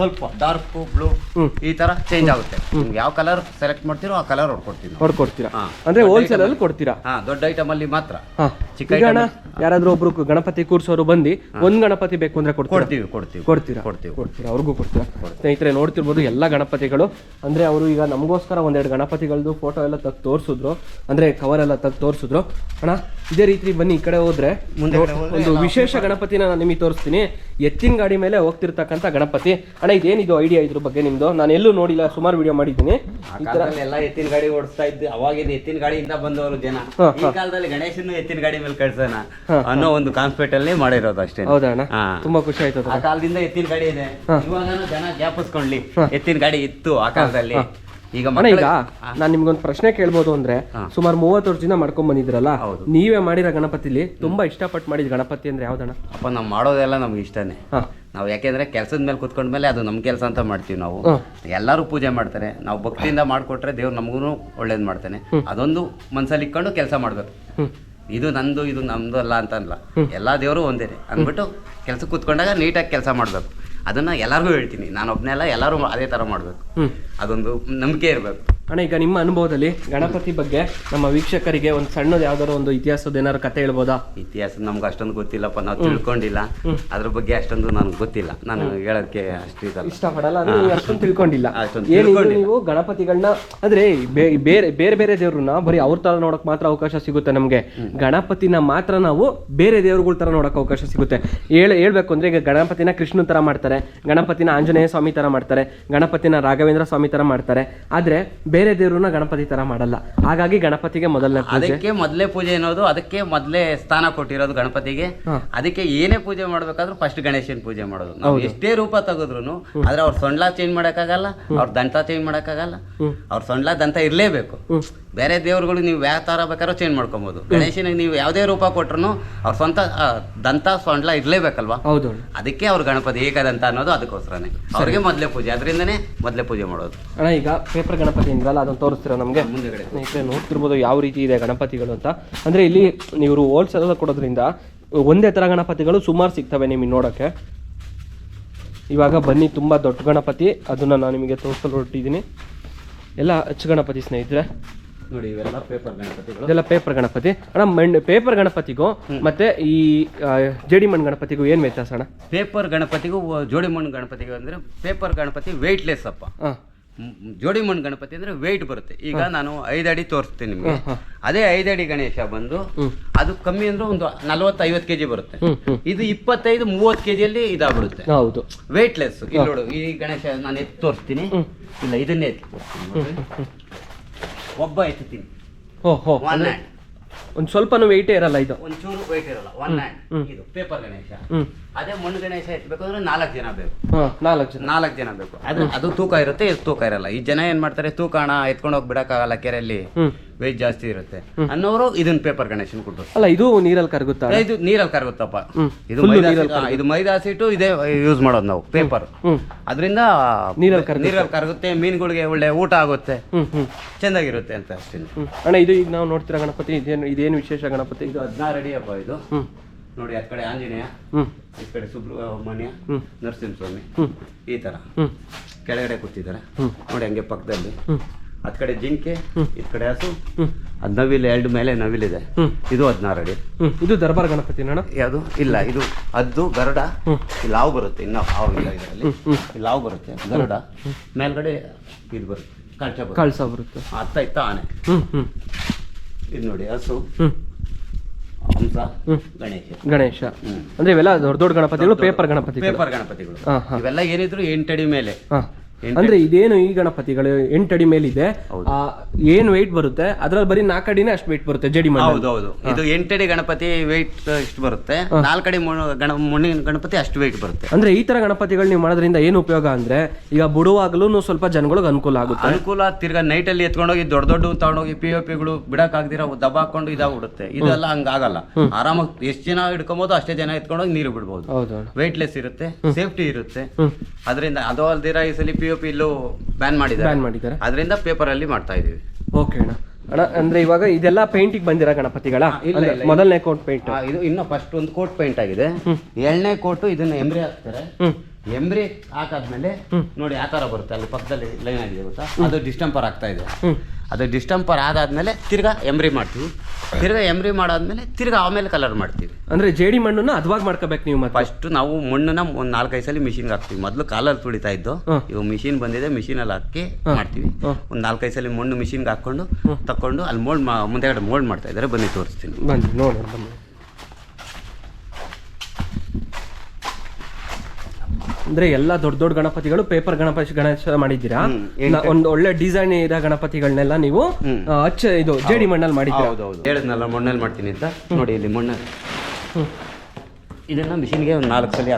ಸ್ವಲ್ಪ ಡಾರ್ಕ್ ಬ್ಲೂ ಹ್ಮ್. ಈ ತರ ಚೇಂಜ್ ಆಗುತ್ತೆ. ನಿಮ್ಗೆ ಯಾವ ಕಲರ್ ಸೆಲೆಕ್ಟ್ ಮಾಡ್ತೀರೋ ಆ ಕಲರ್ ಹೊಡ್ಕೊಡ್ತೀವಿ ನಾವು. ಹೊಡ್ಕೊಡ್ತೀರಾ? ಹಾ. ಅಂದ್ರೆ ಹೋಲ್ಸೇಲ್ ಅಲ್ಲಿ ಕೊಡ್ತೀರಾ? ಹಾ ದೊಡ್ಡ ಐಟಮ್ ಅಲ್ಲಿ ಮಾತ್ರ. ಹಾ. ಚಿಕ್ಕ ಈಗ item ಅಣ್ಣ ಯಾರಾದ್ರೂ ಒಬ್ರು ಕು- ಗಣಪತಿ ಕೂರ್ಸೋರು ಬಂದು ಒಂದ್ ಗಣಪತಿ ಬೇಕು ಅಂದ್ರೆ ಕೊಡ್ತೀರಾ? ಕೊಡ್ತೀವಿ ಕೊಡ್ತೀವಿ. ಕೊಡ್ತೀರಾ? ಕೊಡ್ತೀವಿ. ಕೊಡ್ತೀರಾ? ಅವ್ರಿಗೂ ಕೊಡ್ತೀರಾ? ಸ್ನೇಹಿತರೆ ನೋಡ್ತಿರ್ಬೋದು ಎಲ್ಲ ಗಣಪತಿಗಳು. ಅಂದ್ರೆ ಅವರು ಈಗ ನಮಗೋಸ್ಕರ ಒಂದೆರಡು ಗಣಪತಿಗಳದ್ದು ಫೋಟೋ ಎಲ್ಲ ತಗ್ ತೋರಿಸಿದ್ರು. ಅಂದ್ರೆ ಕವರ್ ಎಲ್ಲ ತಗ್ ತೋರಿಸಿದ್ರು. ಅಣ್ಣ ಇದೇ ರೀತಿ ಬನ್ನಿ ಈ ಕಡೆ ಹೋದ್ರೆ ಮುಂದೆ ಕಡೆ ಹೋದ್ರೆ ಒಂದು ವಿಶೇಷ ಗಣಪತಿನ ನಾನು ನಿಮಗೆ ತೋರಿಸ್ತೀನಿ. ಎತ್ತಿನ ಗಾಡಿ ಮೇಲೆ ಹೋಗ್ತಿರ್ತಕ್ಕಂಥ ಗಣಪತಿ. ಅಣ್ಣ ಇದೇನಿದು ಐಡಿಯಾ ಇದ್ರ ಬಗ್ಗೆ ನಿಮ್ದು? ನಾನು ಎಲ್ಲೂ ನೋಡಿಲ್ಲ ಸುಮಾರು ವಿಡಿಯೋ ಮಾಡಿದ್ದೀನಿ. ಆ ಕಾಲದಲ್ಲಿ ಎಲ್ಲ ಎತ್ತಿನ ಗಾಡಿ ಓಡಿಸ್ತಾ ಇದ್ದು. ಅವಾಗಿನ ಎತ್ತಿನ ಗಾಡಿಯಿಂದ ಬಂದವರು ಜನ. ಈ ಕಾಲದಲ್ಲಿ ಗಣೇಶನ ಎತ್ತಿನ ಗಾಡಿ ಮೇಲೆ ಕಳ್ಸೋಣ ಅನ್ನೋ ಒಂದು ಕಾನ್ಸೆಪ್ಟ್ ಅಲ್ಲಿ ಮಾಡಿರೋದು ಅಷ್ಟೇ. ಹೌದಾ ಅಣ್ಣ? ಹಾ. ತುಂಬಾ ಖುಷಿ ಆಯ್ತು. ಆ ಕಾಲದಿಂದ ಎತ್ತಿನ ಗಾಡಿ ಇದೆ. ಇವಾಗ ಜನ ಜ್ಞಾಪಿಸ್ಕೊಳ್ಳಿ ಹಾ. ಎತ್ತಿನ ಗಾಡಿ ಇತ್ತು ಆ ಕಾಲದಲ್ಲಿ. ಈಗ ಮನೆ ಈಗ ನಾನು ನಿಮ್ಗೊಂದು ಪ್ರಶ್ನೆ ಕೇಳ್ಬೋದು ಅಂದ್ರೆ. ಸುಮಾರು ಮೂವತ್ತು ವರ್ಷದಿಂದ ಮಾಡ್ಕೊಂಡ್ ಬಂದಿದ್ರಲ್ಲ ಹೌದು. ನೀವೇ ಮಾಡಿರೋ ಗಣಪತಿಲಿ ತುಂಬಾ ಇಷ್ಟಪಟ್ಟು ಮಾಡಿದ ಗಣಪತಿ ಅಂದ್ರೆ ಯಾವ್ದಣ್ಣ? ಅಪ್ಪ ನಾವು ಮಾಡೋದೆಲ್ಲ ನಮ್ಗೆ ಇಷ್ಟನೇ. ನಾವು ಯಾಕೆಂದ್ರೆ ಕೆಲಸದ ಮೇಲೆ ಕುತ್ಕೊಂಡ್ಮೇಲೆ ಅದು ನಮ್ಮ ಕೆಲಸ ಅಂತ ಮಾಡ್ತೀವಿ ನಾವು. ಎಲ್ಲರೂ ಪೂಜೆ ಮಾಡ್ತಾರೆ. ನಾವು ಭಕ್ತಿಯಿಂದ ಮಾಡಿಕೊಟ್ರೆ ದೇವ್ರು ನಮಗೂ ಒಳ್ಳೇದು ಮಾಡ್ತಾನೆ. ಅದೊಂದು ಮನ್ಸಲ್ಲಿ ಇಟ್ಕೊಂಡು ಕೆಲಸ ಮಾಡ್ಬೇಕು. ಇದು ನಂದು ಇದು ನಮ್ದು ಅಲ್ಲ ಅಂತ ಅಲ್ಲ ಎಲ್ಲಾ ದೇವರು ಒಂದೇ ಅಂದ್ಬಿಟ್ಟು ಕೆಲಸ ಕುತ್ಕೊಂಡಾಗ ನೀಟಾಗಿ ಕೆಲಸ ಮಾಡಬೇಕು. ಅದನ್ನ ಎಲ್ಲರಿಗೂ ಹೇಳ್ತೀನಿ. ನಾನು ಒಬ್ಬನೇ ಅಲ್ಲ ಎಲ್ಲರೂ ಅದೇ ತರ ಮಾಡಬೇಕು. ಅದೊಂದು ನಂಬಿಕೆ ಇರಬೇಕು. ಅಣ್ಣ ಈಗ ನಿಮ್ಮ ಅನುಭವದಲ್ಲಿ ಗಣಪತಿ ಬಗ್ಗೆ ನಮ್ಮ ವೀಕ್ಷಕರಿಗೆ ಒಂದು ಸಣ್ಣದ ಯಾವ್ದಾದ್ರು ಒಂದು ಇತಿಹಾಸದ ಏನಾದ್ರು ಕತೆ ಹೇಳ್ಬೋದಾ? ಇತಿಹಾಸ ನಮ್ಗೆ ಅಷ್ಟೊಂದು ಗೊತ್ತಿಲ್ಲಪ್ಪ ನಾವು ತಿಳ್ಕೊಂಡಿಲ್ಲ. ಅದ್ರ ಬಗ್ಗೆ ಅಷ್ಟೊಂದು ನನಗೆ ಗೊತ್ತಿಲ್ಲ. ನಾನು ಹೇಳೋದಕ್ಕೆ ಅಷ್ಟು ಇದಲ್ಲ. ಇಷ್ಟಪಡಲ್ಲ ನೀವು ಅಷ್ಟೊಂದು ತಿಳ್ಕೊಂಡಿಲ್ಲ. ಅಷ್ಟೊಂದು. ನೀವು ಗಣಪತಿಗಳನ್ನ ಅಂದ್ರೆ ಬೇ- ಬೇರೆ ಬೇರೆ ಬೇರೆ ದೇವ್ರನ್ನ ಬರೀ ಅವ್ರ ತರ ನೋಡಕ್ ಮಾತ್ರ ಅವಕಾಶ ಸಿಗುತ್ತೆ ನಮ್ಗೆ. ಗಣಪತಿನ ಮಾತ್ರ ನಾವು ಬೇರೆ ದೇವ್ರಗಳ ತರ ನೋಡಕ್ ಅವಕಾಶ ಸಿಗುತ್ತೆ. ಹೇಳ್ ಹೇಳ್ಬೇಕು ಅಂದ್ರೆ ಈಗ ಗಣಪತಿನ ಕೃಷ್ಣನ್ ತರ ಮಾಡ್ತಾರೆ ಗಣಪತಿನ ಆಂಜನೇಯ ಸ್ವಾಮಿ ತರ ಮಾಡ್ತಾರೆ ಗಣಪತಿನ ರಾಘವೇಂದ್ರ ಸ್ವಾಮಿ ತರ ಮಾಡ್ತಾರೆ. ಆದ್ರೆ ಬೇರೆ ದೇವ್ರನ್ನ ಗಣಪತಿ ತರ ಮಾಡಲ್ಲ. ಹಾಗಾಗಿ ಗಣಪತಿಗೆ ಮೊದಲನೇ ಪೂಜೆ. ಅದಕ್ಕೆ ಮೊದಲೇ ಪೂಜೆ ಅನ್ನೋದು ಅದಕ್ಕೆ ಮೊದಲೇ ಸ್ಥಾನ ಕೊಟ್ಟಿರೋದು ಗಣಪತಿಗೆ. ಅದಕ್ಕೆ ಏನೇ ಪೂಜೆ ಮಾಡ್ಬೇಕಾದ್ರೂ ಫಸ್ಟ್ ಗಣೇಶನ್ ಪೂಜೆ ಮಾಡೋದು. ನಾವು ಎಷ್ಟೇ ರೂಪ ತೆಗೆದ್ರು ಆದ್ರೆ ಅವ್ರ ಸೊಂಡ್ಲಾ ಚೇಂಜ್ ಮಾಡಕ್ಕಾಗಲ್ಲ ಅವ್ರ ದಂತ ಚೇಂಜ್ ಮಾಡಕ್ಕಾಗಲ್ಲ ಅವ್ರ ಸೊಂಡ್ಲ ದಂತ ಇರಲೇಬೇಕು. ಬೇರೆ ದೇವ್ರುಗಳು ನೀವು ಯಾವ ಥರ ಬೇಕಾದ್ರೂ ಚೇಂಜ್ ಮಾಡ್ಕೊಬೋದು. ಗಣೇಶನಿಗೆ ನೀವು ಯಾವುದೇ ರೂಪ ಕೊಟ್ರು ಅವ್ರ ಸ್ವಂತ ಆ, ದಂತ ಸೊಂಡ್ಲ ಇರಲೇಬೇಕಲ್ವಾ? ಹೌದು ಅದಕ್ಕೆ ಅವ್ರ ಗಣಪತಿ ಏಕದಂತ ಅನ್ನೋದು ಅದಕ್ಕೋಸ್ಕರನೇ. ಅವ್ರಿಗೆ ಮೊದಲೇ ಪೂಜೆ ಅದರಿಂದನೇ ಮೊದಲೇ ಪೂಜೆ ಮಾಡೋದು. ಅಣ್ಣ ಈಗ ಪೇಪರ್ ಗಣಪತಿ ಅಂದ್ರಲ್ಲ ಅದನ್ನು ತೋರಿಸ್ತೀರಾ ನಮಗೆ? ಮುಂದೆಗಡೆ. ಸ್ನೇಹಿತರೆ ನೋಡ್ತಿರ್ಬೋದು ಯಾವ ರೀತಿ ಇದೆ ಗಣಪತಿಗಳು ಅಂತ. ಅಂದರೆ ಇಲ್ಲಿ ನೀವು ಹೋಲ್ಸೇಲ್ ಕೊಡೋದ್ರಿಂದ ಒಂದೇ ಥರ ಗಣಪತಿಗಳು ಸುಮಾರು ಸಿಗ್ತವೆ ನಿಮಗೆ ನೋಡೋಕ್ಕೆ. ಇವಾಗ ಬನ್ನಿ ತುಂಬ ದೊಡ್ಡ ಗಣಪತಿ. ಅದನ್ನು ನಾನು ನಿಮಗೆ ತೋರಿಸಲು ಹೊರಟಿದ್ದೀನಿ ಎಲ್ಲ ಅಚ್ಚು ಗಣಪತಿ ಸ್ನೇಹಿತರೆ. ನೋಡಿ ಇವೆಲ್ಲ ಪೇಪರ್ ಗಣಪತಿಗಳು. ಇದೆಲ್ಲ ಪೇಪರ್ ಗಣಪತಿ. ಅಣ್ಣ ಮಣ್ಣು ಪೇಪರ್ ಗಣಪತಿಗೂ ಮತ್ತೆ ಈ ಜೋಡಿ ಜೇಡಿ ಮಣ್ಣು ಗಣಪತಿಗೂ ಏನು ವ್ಯತ್ಯಾಸ ಅಣ್ಣ? ಪೇಪರ್ ಗಣಪತಿಗೂ ಜೋಡಿ ಮಣ್ಣು ಗಣಪತಿಗೂ ಅಂದ್ರೆ ಪೇಪರ್ ಗಣಪತಿ ವೆಯ್ಟ್ಲೆಸ್ ಅಪ್ಪ. ಹಾಂ. ಮ್- ಜೋಡಿ ಮಣ್ಣು ಗಣಪತಿ ಅಂದ್ರೆ ವೆಯ್ಟ್ ಬರುತ್ತೆ. ಈಗ ನಾನು ಐದು ಅಡಿ ತೋರಿಸ್ತೀನಿ ನಿಮಗೆ. ಅದೇ ಐದು ಅಡಿ ಗಣೇಶ ಬಂದು ಅದು ಕಮ್ಮಿ ಅಂದ್ರೆ ಒಂದು ನಲವತ್ತು ಐವತ್ತು ಕೆಜಿ ಬರುತ್ತೆ. ಹ್ಮ್ ಹ್ಮ್. ಇದು ಇಪ್ಪತ್ತೈದು ಮೂವತ್ತು ಕೆಜಿಯಲ್ಲಿ ಇದಾಗ್ಬಿಡುತ್ತೆ. ಹೌದು. ವೆಯ್ಟ್ಲೆಸ್ ಇಲ್ಲಿ ನೋಡು ಈ ಗಣೇಶ ನಾನು ಎತ್ತಿ ತೋರಿಸ್ತೀನಿ. ಇಲ್ಲ ಇದನ್ನೇ ಎತ್ತಿ ತೋರಿಸ್ತೀನಿ ನೋಡ್ರಿ. ಒಬ್ಬ ಎತ್ತುತ್ತೀನಿ ಹೋ ಹೋ. ಒನ್ ಹ್ಯಾಂಡ್ ಒಂದು ಸ್ವಲ್ಪನೂ ವೆಯ್ಟೇ ಇರಲ್ಲ ಇದು? ಒಂಚೂರು ವೆಯ್ಟ್ ಇರಲ್ಲ. ಒನ್ ಹ್ಯಾಂಡ್ ಇದು ಪೇಪರ್ ಗಣೇಶ. ಅದೇ ಮಣ್ಣು ಗಣೇಶ ಎತ್ತಬೇಕಂದ್ರೆ ನಾಲ್ಕು ಜನ ಬೇಕು. ಹಾ ನಾಲ್ಕು ಜನ. ನಾಲ್ಕು ಜನ ಬೇಕು. ಅದು ಅದು ತೂಕ ಇರುತ್ತೆ ಇದು ತೂಕ ಇರಲ್ಲ. ಈ ಜನ ಏನ್ ಮಾಡ್ತಾರೆ? ತೂಕ ಅಣ್ಣ ಎತ್ಕೊಂಡು ಹೋಗಿ ಬಿಡಕ್ಕಾಗಲ್ಲ ಕೆರೆಯಲ್ಲಿ. ವೆಯ್ಟ್ ಜಾಸ್ತಿ ಇರುತ್ತೆ. ಅನ್ನೋರು ಇದನ್ನ ಪೇಪರ್ ಗಣೇಶನ್ ಕೊಟ್ಟರು ಅಲ್ಲ ಇದು ನೀರಲ್ಲಿ ಕರಗುತ್ತಾ? ಇದು ನೀರಲ್ಲಿ ಕರಗುತ್ತಪ್ಪ. ಇದು ಮೈದಾ ಇದು ಮೈದಾ ಸೀಟು ಇದೇ ಯೂಸ್ ಮಾಡೋದು ನಾವು ಪೇಪರ್ ಅದರಿಂದ ನೀರಲ್ಲಿ ಕರಗುತ್ತೆ. ನೀರಲ್ಲಿ ಕರಗುತ್ತೆ ಮೀನುಗಳಿಗೆ ಒಳ್ಳೆ ಊಟ ಆಗುತ್ತೆ. ಚೆನ್ನಾಗಿರುತ್ತೆ ಅಂತ ಅಷ್ಟೇ. ಹ್ಮ್. ಅಣ್ಣ ಇದು ಈಗ ನಾವು ನೋಡ್ತಿರೋ ಗಣಪತಿ ಇದೇನು ಇದೇನು ವಿಶೇಷ ಗಣಪತಿ? ಇದು ಹದಿನಾರು ಅಡಿ ಅಪ್ಪ ಇದು. ಹ್ಮ್. ನೋಡಿ ಆ ಕಡೆ ಆಂಜನೇಯ ಹ್ಮ್. ಈ ಕಡೆ ಸುಬ್ರಹ್ಮಣ್ಯ ಹ್ಮ್. ನರಸಿಂಹಸ್ವಾಮಿ ಹ್ಮ್. ಈ ತರ. ಹ್ಮ್. ಕೆಳಗಡೆ ಕೂತಿದ್ದಾರೆ. ನೋಡಿ ಹಂಗೆ ಪಕ್ಕದಲ್ಲಿ. ಹ್ಮ್. ಅದ್ ಕಡೆ ಜಿಂಕೆ ಈ ಕಡೆ ಹಸು ಅದ್ ನವಿಲ್ ಎರಡು ಮೇಲೆ ನವಿಲಿದೆ ಇದು. ಹದಿನಾರು ಅಡಿ. ಇದು ದರ್ಬಾರ್ ಗಣಪತಿ ಅಣ್ಣ? ಯಾವುದು ಇಲ್ಲ ಇದು ಅದ್ದು ಗರುಡ. ಲಾವ್ ಬರುತ್ತೆ ಇನ್ನ ಹಾವು ಇಲ್ಲ ಇದರಲ್ಲಿ. ಬರುತ್ತೆ ಗರುಡ. ಮೇಲ್ಗಡೆ ಇದು ಬರುತ್ತೆ ಕಳ್ಸ ಬರುತ್ತೆ. ಕಳ್ಸ ಬರುತ್ತೆ. ಅತ್ತ ಇತ್ತ ಆನೆ? ಇದು ನೋಡಿ ಹಸು ಹಂಸ ಗಣೇಶ. ಗಣೇಶ. ಅಂದ್ರೆ ಇವೆಲ್ಲ ದೊಡ್ಡ ದೊಡ್ಡ ಗಣಪತಿಗಳು ಪೇಪರ್ ಗಣಪತಿಗಳು. ಪೇಪರ್ ಗಣಪತಿಗಳು. ಇವೆಲ್ಲ ಏನಿದ್ರು ಎಂಟಡಿ ಮೇಲೆ. ಅಂದ್ರೆ ಇದೇನು ಈ ಗಣಪತಿಗಳು ಎಂಟಡಿ ಮೇಲಿದೆ. ಆ ಏನ್ ವೈಟ್ ಬರುತ್ತೆ? ಅದ್ರಲ್ಲಿ ಬರೀ ನಾಲ್ಕಡಿನೇ ಅಷ್ಟು ವೈಟ್ ಬರುತ್ತೆ ಜಡಿ ಮಣ್ಣು ಹೌದು ಹೌದು. ಇದು ಎಂಟಡಿ ಗಣಪತಿ ವೆಯ್ಟ್ ಇಷ್ಟು ಬರುತ್ತೆ. ನಾಲ್ಕಡಿ ಗಣ ಮಣ್ಣಿನ ಗಣಪತಿ ಅಷ್ಟು ವೆಯ್ಟ್ ಬರುತ್ತೆ. ಅಂದ್ರೆ ಈ ತರ ಗಣಪತಿಗಳು ನೀವು ಮಾಡೋದ್ರಿಂದ ಏನು ಉಪಯೋಗ ಅಂದ್ರೆ ಈಗ ಬಿಡುವಾಗಲೂ ಸ್ವಲ್ಪ ಜನಗಳಿಗೆ ಅನುಕೂಲ ಆಗುತ್ತೆ. ಅನುಕೂಲ ತಿರ್ಗ ತಿರ್ಗಾ ಅಲ್ಲಿ ಎತ್ಕೊಂಡೋಗಿ ದೊಡ್ಡ ದೊಡ್ಡ ತಗೊಂಡೋಗಿ ಪಿ ಒ ಪಿಗಳು ಬಿಡಕ್ಕಾಗ್ದಿರ ದಬ್ಬ ಹಾಕೊಂಡು ಇದಾಗ್ಬಿಡುತ್ತೆ. ಇದೆಲ್ಲ ಹಂಗಾಗಲ್ಲ. ಆರಾಮಾಗಿ ಎಷ್ಟು ಜನ ಹಿಡ್ಕೊಬೋದು ಅಷ್ಟೇ ಜನ ಎತ್ಕೊಂಡೋಗಿ ನೀರು ಬಿಡ್ಬೋದು. ಹೌದು. ವೆಯ್ಟ್ಲೆಸ್ ಇರುತ್ತೆ ಸೇಫ್ಟಿ ಇರುತ್ತೆ. ಅದರಿಂದ ಅದು ಅಲ್ದಿರ ಈ ಸಲ ಪಿ ಒ ಪಿ ಇಲ್ಲೂ ಬ್ಯಾನ್ ಮಾಡಿದ್ದಾರೆ. ಬ್ಯಾನ್ ಮಾಡಿದ್ದಾರೆ. ಅದರಿಂದ ಪೇಪರ್ ಅಲ್ಲಿ ಮಾಡ್ತಾ ಇದೀವಿ. ಓಕೆ ಅಣ್ಣ. ಅಣ್ಣ ಅಂದ್ರೆ ಇವಾಗ ಇದೆಲ್ಲ ಪೇಂಟಿಂಗ್ ಬಂದಿರೋ ಗಣಪತಿಗಳ. ಮೊದಲನೇ ಕೋಟ್ ಪೇಂಟ್ ಇದು ಇನ್ನು ಫಸ್ಟ್ ಒಂದು ಕೋಟ್ ಪೇಂಟ್ ಆಗಿದೆ. ಎರಡನೇ ಕೋಟು ಇದನ್ನ ಎಂಬ್ರಿ ಹಾಕ್ತಾರೆ. ಎಂಬ್ರಿ ಹಾಕಾದ್ಮೇಲೆ ನೋಡಿ ಆ ಬರುತ್ತೆ. ಅಲ್ಲಿ ಪಕ್ಕದಲ್ಲಿ ಲೈನ್ ಆಗಿದೆ ಗೊತ್ತಾ? ಅದು ಡಿಸ್ಟಂಪರ್ ಆಗ್ತಾ ಇದೆ. ಅದು ಡಿಸ್ಟಂಪರ್ ಆದಾದ್ಮೇಲೆ ತಿರ್ಗಾ ಎಂಬ್ರಿ ಮಾಡ್ತೀವಿ. ತಿರ್ಗಾ ಎಂಬ್ರಿ ಮಾಡಾದ್ಮೇಲೆ ತಿರ್ಗಾ ಆಮೇಲೆ ಕಲರ್ ಮಾಡ್ತೀವಿ. ಅಂದ್ರೆ ಜೇಡಿ ಮಣ್ಣನ್ನ ಅದ್ವಾಗಿ ಮಾಡ್ಕೋಬೇಕು ನೀವು ಮತ್ತೆ? ಫಸ್ಟ್ ನಾವು ಮಣ್ಣನ್ನ ಒಂದ್ ನಾಲ್ಕೈದು ಸಲ ಮಿಷಿನ್ಗೆ ಹಾಕ್ತೀವಿ. ಮೊದಲು ಕಾಲರ್ ತುಳಿತಾ ಇದ್ದು. ಇವಾಗ ಮಿಷಿನ್ ಬಂದಿದೆ ಮಿಷಿನಲ್ಲಿ ಹಾಕಿ ಮಾಡ್ತೀವಿ. ಒಂದ್ ನಾಲ್ಕೈದು ಸಲ ಮಣ್ಣು ಮಿಷಿನ್ಗೆ ಹಾಕೊಂಡು ತಕೊಂಡು ಅಲ್ಲಿ ಮೋಲ್ಡ್ ಮುಂದೆಗಡೆ ಮೋಲ್ಡ್ ಮಾಡ್ತಾ ಇದ್ದಾರೆ. ಬನ್ನಿ ತೋರಿಸ್ತೀನಿ. ಬನ್ನಿ ನೋಡಿ ಅಂದ್ರೆ ಎಲ್ಲ ದೊಡ್ಡ ದೊಡ್ಡ ಗಣಪತಿಗಳು ಪೇಪರ್ ಗಣಪತಿ ಗಣೇಶ ಮಾಡಿದ್ದೀರಾ. ಒಂದು ಒಳ್ಳೆ ಡಿಸೈನ್ ಇರೋ ಗಣಪತಿಗಳನ್ನೆಲ್ಲ ನೀವು. ಅಚ್ಚ ಇದು ಜೇಡಿ ಮಣ್ಣಲ್ಲಿ ಮಾಡಿದ್ದೀರಾ? ಹೌದೌದು. ಹೇಳಿದ್ನಲ್ಲ ಮಣ್ಣಲ್ಲಿ ಮಾಡ್ತೀನಿ ಅಂತ. ನೋಡಿ ಇಲ್ಲಿ ಮಣ್ಣಲ್ಲಿ. ಇದನ್ನ ಮಿಷಿನ್ಗೆ ಒಂದು ನಾಲ್ಕು ಸಲ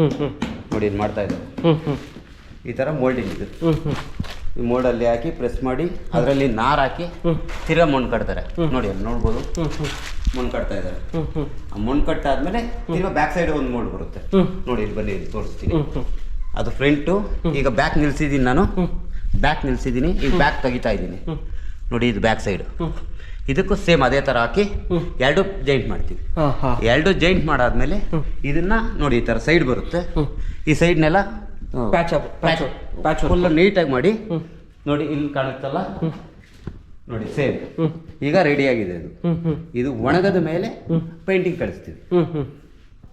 ಹ್ಮ್ ನೋಡಿ ಇದು ಮಾಡ್ತಾ ಇದ್ದಾರೆ ಈ ಥರ ಮೋಲ್ಡಿಂಗ್ ಇದು. ಈ ಮೋಲ್ಡಲ್ಲಿ ಹಾಕಿ ಪ್ರೆಸ್ ಮಾಡಿ ಅದರಲ್ಲಿ ನಾರು ಹಾಕಿ. ತಿರ್ಗಾ ಮಣ್ಣು ಕಟ್ತಾರೆ. ನೋಡಿ ಅಲ್ಲಿ ನೋಡ್ಬೋದು. ಮಣ್ಣು ಕಟ್ತಾ ಇದ್ದಾರೆ ಮಣ್ಣು ಕಟ್ಟಾದ್ಮೇಲೆ ತಿರ್ಗಾ ಬ್ಯಾಕ್ ಸೈಡ್ ಒಂದು ಮೋಡ್ ಬರುತ್ತೆ. ನೋಡಿ ಇಲ್ಲಿ ಬನ್ನಿ ಇಲ್ಲಿ ತೋರಿಸ್ತೀನಿ. ಅದು ಫ್ರಂಟು ಈಗ ಬ್ಯಾಕ್ ನಿಲ್ಸಿದ್ದೀನಿ ನಾನು. ಬ್ಯಾಕ್ ನಿಲ್ಸಿದ್ದೀನಿ ಈಗ ಬ್ಯಾಕ್ ತೆಗಿತಾ ಇದ್ದೀನಿ. ನೋಡಿ ಇದು ಬ್ಯಾಕ್ ಸೈಡು ಇದಕ್ಕೂ ಸೇಮ್ ಅದೇ ಥರ ಹಾಕಿ. ಎರಡು ಜೈಂಟ್ ಮಾಡ್ತೀವಿ. ಎರಡು ಜೈಂಟ್ ಮಾಡಾದ್ಮೇಲೆ. ಇದನ್ನ ನೋಡಿ ಈ ಥರ ಸೈಡ್ ಬರುತ್ತೆ. ಈ ಸೈಡ್ನೆಲ್ಲ ಪ್ಯಾಚ್ ಪ್ಯಾಚ್ ಪ್ಯಾಚ್ ಫುಲ್ ನೀಟಾಗಿ ಮಾಡಿ. ನೋಡಿ ಇಲ್ಲಿ ಕಾಣುತ್ತಲ್ಲ. ನೋಡಿ ಸೇಮ್. ಈಗ ರೆಡಿ ಆಗಿದೆ ಇದು. ಒಣಗದ ಮೇಲೆ ಪೇಂಟಿಂಗ್ ಕಳಿಸ್ತೀವಿ.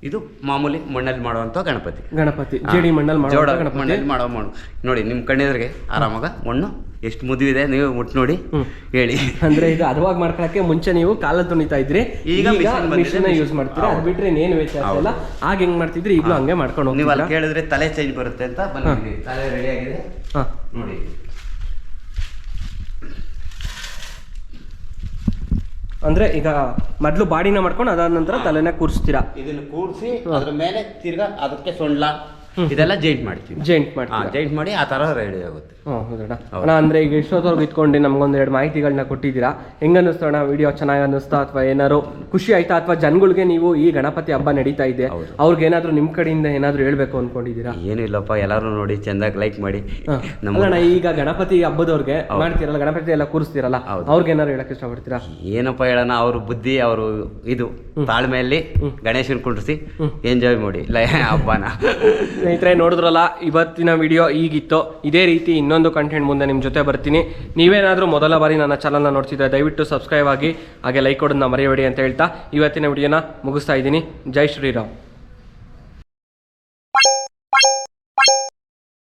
ಇದು ಮಾಮೂಲಿ ಮಣ್ಣಲ್ಲಿ ಮಾಡುವಂತ ಗಣಪತಿ. ಗಣಪತಿ. ಜೇಡಿ ಮಣ್ಣಲ್ಲಿ ಮಾಡೋ ಮಣ್ಣಲ್ಲಿ ಮಾಡೋ ಮಣ್ಣು. ನೋಡಿ ನಿಮ್ಮ ಕಣ್ಣೆದ್ರಿಗೆ ಆರಾಮಾಗ ಮಣ್ಣು ಎಷ್ಟು ಮುದುವಿದೆ ನೀವು ಮುಟ್ ನೋಡಿ. ಹೇಳಿ. ಅಂದ್ರೆ ಇದು ಅದವಾಗಿ ಮಾಡ್ಕೊಳಕ್ಕೆ ಮುಂಚೆ ನೀವು ಕಾಲ ತುಣಿತಾ ಇದ್ರಿ. ಈಗ ಮಿಷನ್ ಯೂಸ್ ಮಾಡ್ತೀರಿ? ಅದು. ಬಿಟ್ರೆ ಇನ್ನೇನು ವ್ಯತ್ಯಾಸ ಇಲ್ಲ. ಆಗ ಹೆಂಗ್ ಮಾಡ್ತಿದ್ರಿ? ಈಗಲೂ ಹಂಗೆ ಮಾಡ್ಕೊಂಡು ನೀವು ಅಲ್ಲಿ ಕೇಳಿದ್ರೆ ತಲೆ ಚೇಂಜ್ ಬರುತ್ತೆ ಅಂತ ಬಂದಿದ್ದೀವಿ ತಲೆ ರೆಡಿ ಆಗಿದೆ. ಹಾ. ನೋಡಿ. ಅಂದ್ರೆ ಈಗ ಮೊದಲು ಬಾಡಿನ ಮಾಡ್ಕೊಂಡು ಅದಾದ ನಂತರ ತಲೆನ ಕೂರಿಸ್ತೀರಾ? ಇದನ್ನ ಕೂರಿಸಿ ಅದ್ರ ಮೇಲೆ ತಿರ್ಗಾ ಅದಕ್ಕೆ ಸೊಂಡ್ಲ ಇದೆಲ್ಲ ಜೈಂಟ್ ಮಾಡ್ತೀವಿ ಜೈಂಟ್ ಮಾಡಿ ಜೈಂಟ್ ಮಾಡಿ ಆ ಥರ ರೆಡಿ ಆಗುತ್ತೆ. ಹೌದಣ್ಣ ಅಂದ್ರೆ ಈಗ ಇಷ್ಟೊತ್ತವರೆಗೂ ಇಟ್ಕೊಂಡು ನಮ್ಗೊಂದು ಎರಡು ಮಾಹಿತಿಗಳನ್ನ ಕೊಟ್ಟಿದ್ದೀರಾ? ಹೆಂಗ ಅನ್ನಿಸ್ತೋಣ ವಿಡಿಯೋ ಚೆನ್ನಾಗಿ ಅನ್ನಿಸ್ತಾ ಅಥವಾ ಏನಾದ್ರು ಖುಷಿ ಆಯ್ತಾ ಅಥವಾ ಜನಗಳಿಗೆ ನೀವು ಈ ಗಣಪತಿ ಹಬ್ಬ ನಡೀತಾ ಇದೆ. ಅವ್ರಿಗೆ ಏನಾದ್ರು ನಿಮ್ ಕಡೆಯಿಂದ ಏನಾದ್ರು ಹೇಳ್ಬೇಕು ಅನ್ಕೊಂಡಿದ್ದೀರಾ? ಏನೂ ಇಲ್ಲಪ್ಪ ಎಲ್ಲರೂ ನೋಡಿ ಚೆಂದಾಗಿ ಲೈಕ್ ಮಾಡಿ. ನಮ್ಮ ಈಗ ಗಣಪತಿ ಹಬ್ಬದವ್ರಿಗೆ ಮಾಡ್ತೀರಲ್ಲ ಗಣಪತಿ ಎಲ್ಲ ಕೂರಿಸ್ತೀರಲ್ಲ. ಅವ್ರಿಗೆ ಏನಾದ್ರು ಹೇಳಕ್ ಇಷ್ಟಪಡ್ತೀರಾ? ಏನಪ್ಪ ಹೇಳೋಣ ಅವ್ರ ಬುದ್ಧಿ ಅವರು ಇದು ತಾಳ್ಮೆಯಲ್ಲಿ ಗಣೇಶನ್ ಕುಂಡ್ರಿಸಿ ಎಂಜಾಯ್ ಮಾಡಿ. ಲೈ ಹಬ್ಬನ. ಸ್ನೇಹಿತರೆ ನೋಡಿದ್ರಲ್ಲ ಇವತ್ತಿನ ವಿಡಿಯೋ ಈಗಿತ್ತು. ಇದೇ ರೀತಿ ಇನ್ನೊಂದು ಕಂಟೆಂಟ್ ಮುಂದೆ ನಿಮ್ಮ ಜೊತೆ ಬರ್ತೀನಿ. ನೀವೇನಾದರೂ ಮೊದಲ ಬಾರಿ ನನ್ನ ಚಾನಲ್ನ ನೋಡ್ತಿದ್ದೆ ದಯವಿಟ್ಟು ಸಬ್ಸ್ಕ್ರೈಬ್ ಆಗಿ, ಹಾಗೆ ಲೈಕ್ ಕೊಡೋದನ್ನ ಮರೆಯಬೇಡಿ ಅಂತ ಹೇಳ್ತಾ ಇವತ್ತಿನ ವಿಡಿಯೋನ ಮುಗಿಸ್ತಾ ಇದ್ದೀನಿ. ಜೈ ಶ್ರೀರಾಮ್.